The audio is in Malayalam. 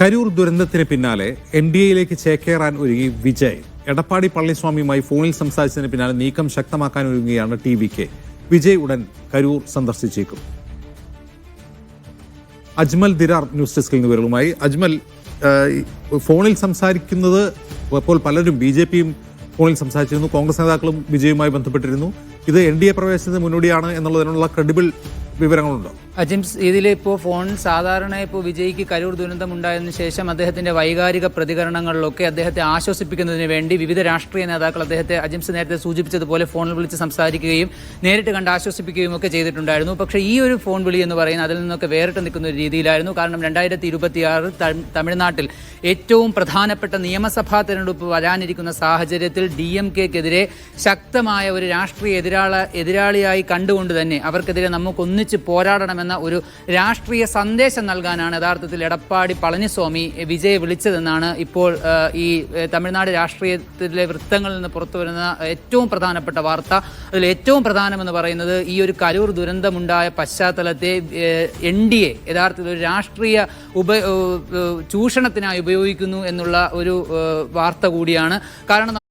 കരൂർ ദുരന്തത്തിന് പിന്നാലെ എൻ ഡി എയിലേക്ക് ചേക്കേറാൻ ഒരുങ്ങി വിജയ്. എടപ്പാടി പളനിസ്വാമിയുമായി ഫോണിൽ സംസാരിച്ചതിന് പിന്നാലെ നീക്കം ശക്തമാക്കാൻ ഒരുങ്ങുകയാണ് ടി വി കെ. വിജയ് ഉടൻ കരൂർ സന്ദർശിച്ചേക്കും. അജ്മൽ ദിരാർ ന്യൂസ് ഡെസ്കിൽ നിന്ന് വിവരങ്ങളുമായി. അജ്മൽ ഫോണിൽ സംസാരിക്കുന്നത് ഇപ്പോൾ പലരും ബി ജെ പിയും ഫോണിൽ സംസാരിച്ചിരുന്നു കോൺഗ്രസ് നേതാക്കളും വിജയുമായി ബന്ധപ്പെട്ടിരുന്നു. ഇത് എൻ ഡി എ പ്രവേശനത്തിന് മുന്നോടിയാണ് എന്നുള്ളതിനുള്ള ക്രെഡിബിൾ വിവരങ്ങളുണ്ടോ? അജിംസ് ഇതിലിപ്പോൾ ഫോൺ സാധാരണ ഇപ്പോൾ വിജയ്ക്ക് കരൂർ ദുരന്തം ഉണ്ടായതിനു ശേഷം അദ്ദേഹത്തിന്റെ വൈകാരിക പ്രതികരണങ്ങളിലൊക്കെ അദ്ദേഹത്തെ ആശ്വസിപ്പിക്കുന്നതിന് വേണ്ടി വിവിധ രാഷ്ട്രീയ നേതാക്കൾ അദ്ദേഹത്തെ അജിംസ് നേരത്തെ സൂചിപ്പിച്ചതുപോലെ ഫോണിൽ വിളിച്ച് സംസാരിക്കുകയും നേരിട്ട് കണ്ട് ആശ്വസിപ്പിക്കുകയും ഒക്കെ ചെയ്തിട്ടുണ്ടായിരുന്നു. പക്ഷേ ഈ ഒരു ഫോൺ വിളി എന്ന് പറയുന്നത് അതിൽ നിന്നൊക്കെ വേറിട്ട് നിൽക്കുന്ന ഒരു രീതിയിലായിരുന്നു. കാരണം രണ്ടായിരത്തി ഇരുപത്തിയാറ് തമിഴ്നാട്ടിൽ ഏറ്റവും പ്രധാനപ്പെട്ട നിയമസഭാ തെരഞ്ഞെടുപ്പ് വരാനിരിക്കുന്ന സാഹചര്യത്തിൽ ഡി എം കെക്കെതിരെ ശക്തമായ ഒരു രാഷ്ട്രീയ എതിരാള എതിരാളിയായി കണ്ടുകൊണ്ട് തന്നെ അവർക്കെതിരെ നമുക്ക് ഒന്നിച്ച് പോരാടണമെന്ന ഒരു രാഷ്ട്രീയ സന്ദേശം നൽകാനാണ് യഥാർത്ഥത്തിൽ എടപ്പാടി പളനിസ്വാമി വിജയെ വിളിച്ചതെന്നാണ് ഇപ്പോൾ ഈ തമിഴ്നാട് രാഷ്ട്രീയത്തിലെ വൃത്തങ്ങളിൽ നിന്ന് പുറത്തു വരുന്ന ഏറ്റവും പ്രധാനപ്പെട്ട വാർത്ത. അതിൽ ഏറ്റവും പ്രധാനമെന്ന് പറയുന്നത് ഈ ഒരു കരൂർ ദുരന്തമുണ്ടായ പശ്ചാത്തലത്തെ എൻ ഡി എ യഥാർത്ഥത്തിൽ ഒരു രാഷ്ട്രീയ ഉപ ചൂഷണത്തിനായി ഉപയോഗിക്കുന്നു എന്നുള്ള ഒരു വാർത്ത കൂടിയാണ്. കാരണം